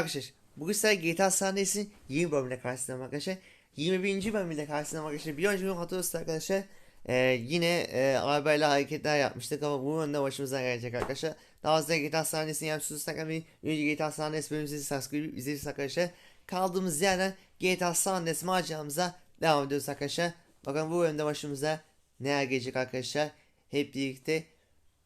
arkadaşlar. Bugün size GTA sahnesinin 20 bölümüne karşısındayım arkadaşlar. 21. bölümüyle karşısındayım arkadaşlar. Bir önceki bölüm hatırlıyorsunuz arkadaşlar. Ee, yine e, arabayla hareketler yapmıştık ama bu önde başımıza gelecek arkadaşlar. Daha fazla GTA sahnesini yapmışsınız arkadaşlar. Önce GTA sahnesi bölümümüzü izlediyseniz arkadaşlar. Kaldığımız yerden GTA sahnesi maceramıza devam ediyoruz arkadaşlar. Bakın bu bölümde başımıza neler gelecek arkadaşlar. Hep birlikte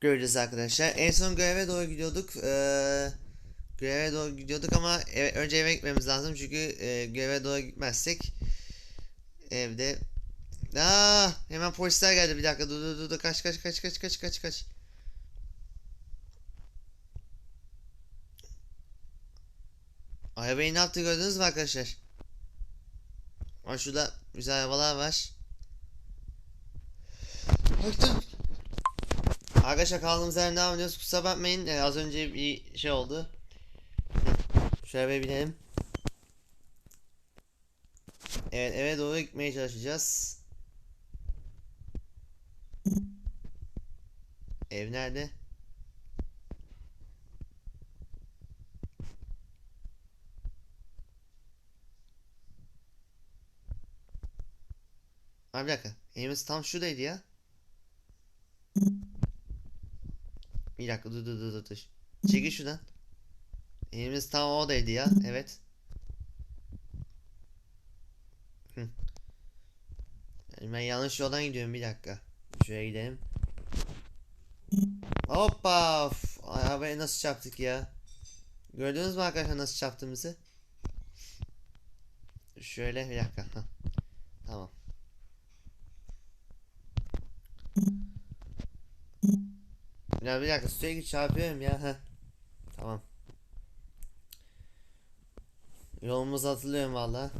göreceğiz arkadaşlar. En son göreve doğru gidiyorduk. Eee Göreve doğru gidiyorduk ama eve- önce eve gitmemiz lazım çünkü e, göreve doğru gitmezsek evde Aa, hemen polisler geldi bir dakika dur dur dur, dur kaç kaç kaç kaç kaç kaç kaç Arabayı ne yaptı gördünüz mü arkadaşlar? Aa, şurada güzel arabalar var. Baktım. Arkadaşlar kaldığımız yerden devam ediyoruz. Kusura bakmayın. e, az önce bir şey oldu. Şöyle bir binelim. Evet eve doğru gitmeye çalışacağız. Ev nerede? Abi bir dakika. Evimiz tam şuradaydı ya. Bir dakika dur dur dur. dur. Çekil şuradan. Elimiz tam oradaydı ya. Evet. Yani ben yanlış yoldan gidiyorum bir dakika. Şuraya gidelim. Hoppa! Of, nasıl çarptık ya? Gördünüz mü arkadaşlar nasıl çarptığımızı? Şöyle bir dakika. Tamam. Ya bir dakika sürekli çarpıyorum ya. Heh. Tamam. Yolumuzu hatırlıyorum valla.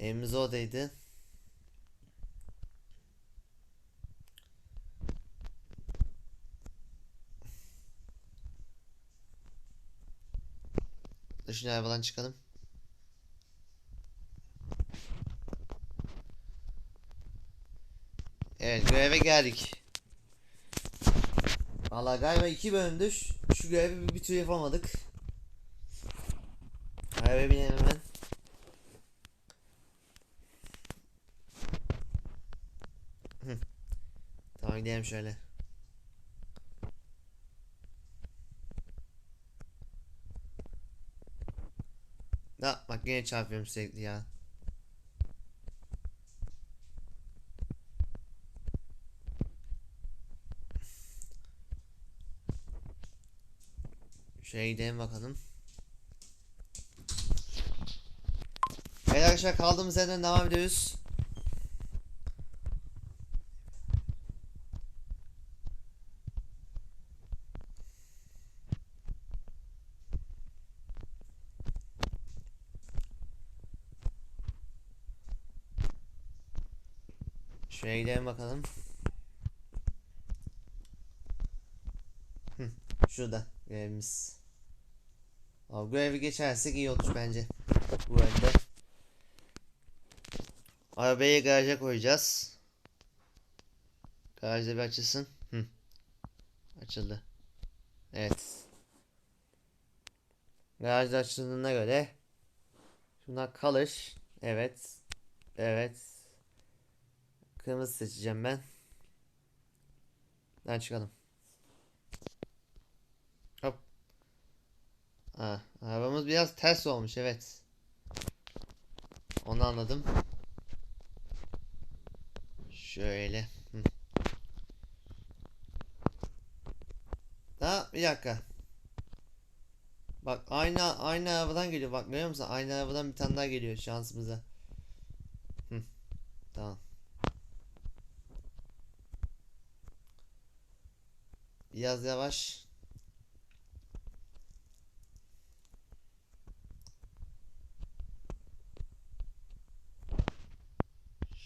Evimiz oradaydı. Dışın arabadan çıkalım. Evet göreve geldik. Valla galiba iki bölümdür şu- görevi bir, bir türlü yapamadık. Arabaya binelim hemen. Tamam gidelim şöyle. Da bak yine çarpıyorum sürekli ya. Şuraya gidelim bakalım. Arkadaşlar kaldığımız yerden devam ediyoruz. Şuraya gidelim bakalım. Hı, şurada görevimiz. Abi görevi geçersek iyi olur bence. Bu önde. Arabayı garaja koyacağız. Garajda bir açılsın. Hı. Açıldı. Evet. Garajda açıldığına göre şunlar kalış. Evet. Evet. Kırmızı seçeceğim ben. Ben çıkalım. Hop. Ha, arabamız biraz ters olmuş evet. Onu anladım. Şöyle. Hı. Ha bir dakika. Bak aynı aynı arabadan geliyor. Bak görüyor musun? Aynı arabadan bir tane daha geliyor şansımıza. Hı. Tamam. Biraz yavaş.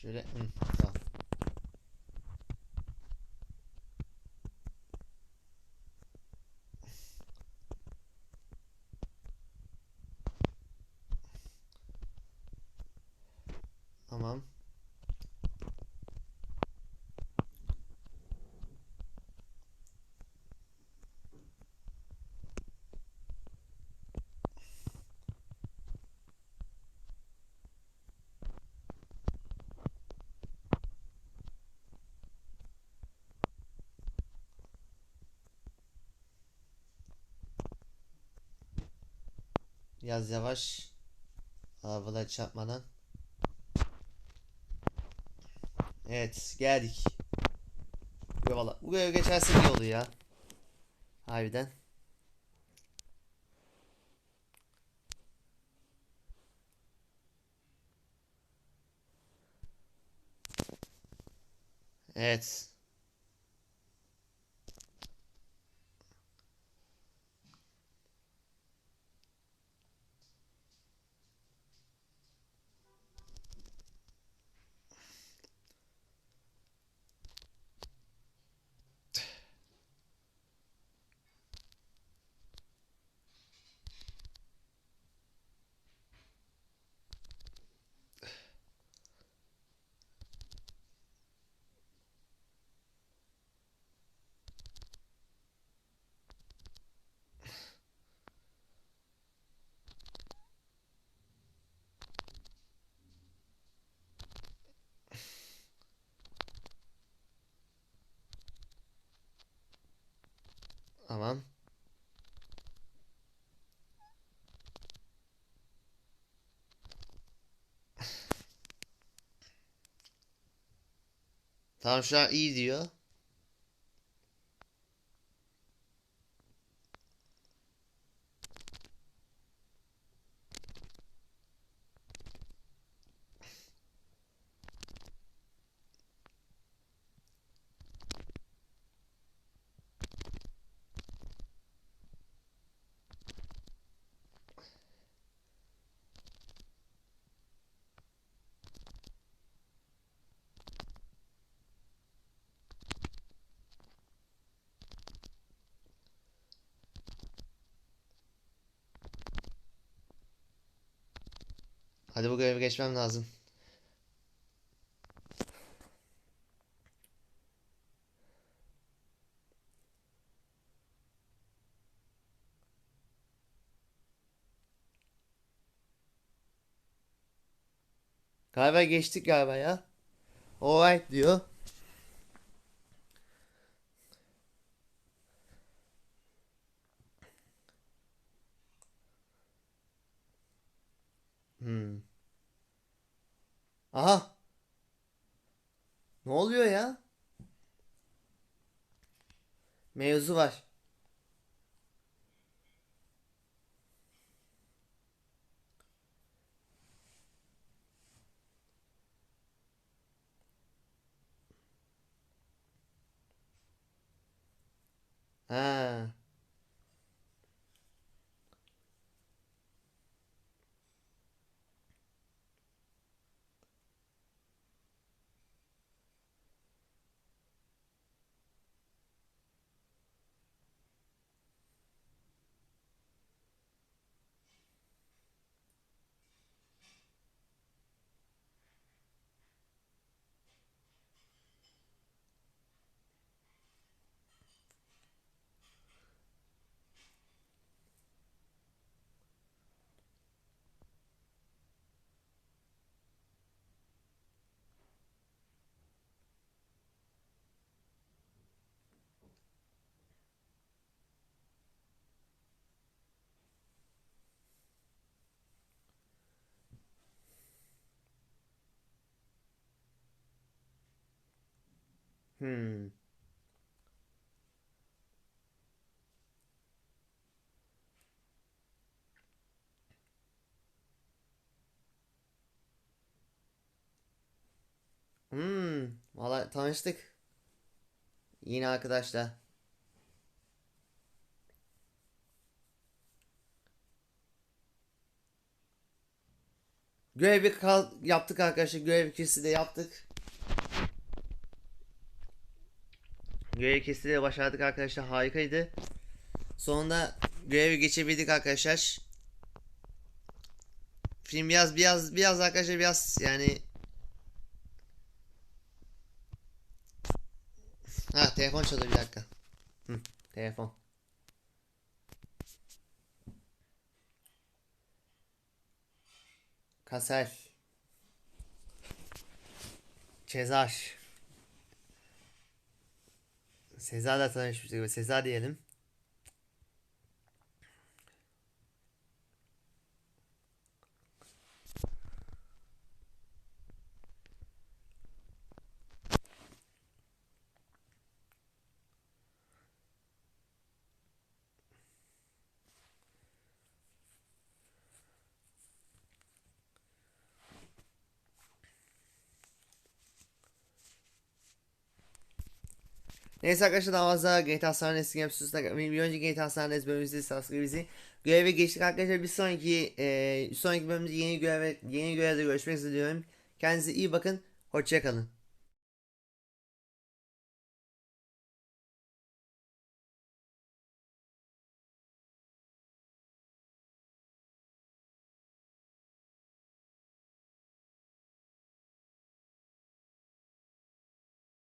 Şöyle. Hı, Tamam. Biraz yavaş. Arabalar çarpmadan. Evet geldik. Valla bu görev geçerse iyi olur ya. Harbiden. Evet. Tamam. Tamam şu an iyi diyor. Hadi bu görevi geçmem lazım. Galiba geçtik galiba ya. Alright diyor. Hmm. Aha. Ne oluyor ya? Mevzu var. Ha. Hmm. Hmm. Valla tanıştık. Yine arkadaşlar. Görevi yaptık arkadaşlar. Görev ikisi de yaptık. Görev de başardık arkadaşlar. Harikaydı. Sonunda görevi geçebildik arkadaşlar. Film biraz biraz biraz arkadaşlar biraz yani Ha telefon çalıyor bir dakika. Hı, telefon. Kasel. Cezar. Sezar'la tanışmıştık. Sezar diyelim. Neyse arkadaşlar daha fazla GTA San Andreas'ın yapısında bir önceki GTA San Andreas bölümümüzde subscribe bizi göreve geçtik arkadaşlar bir sonraki e, sonraki bölümde yeni göreve yeni görevde görüşmek üzere diyorum. Kendinize iyi bakın. Hoşçakalın.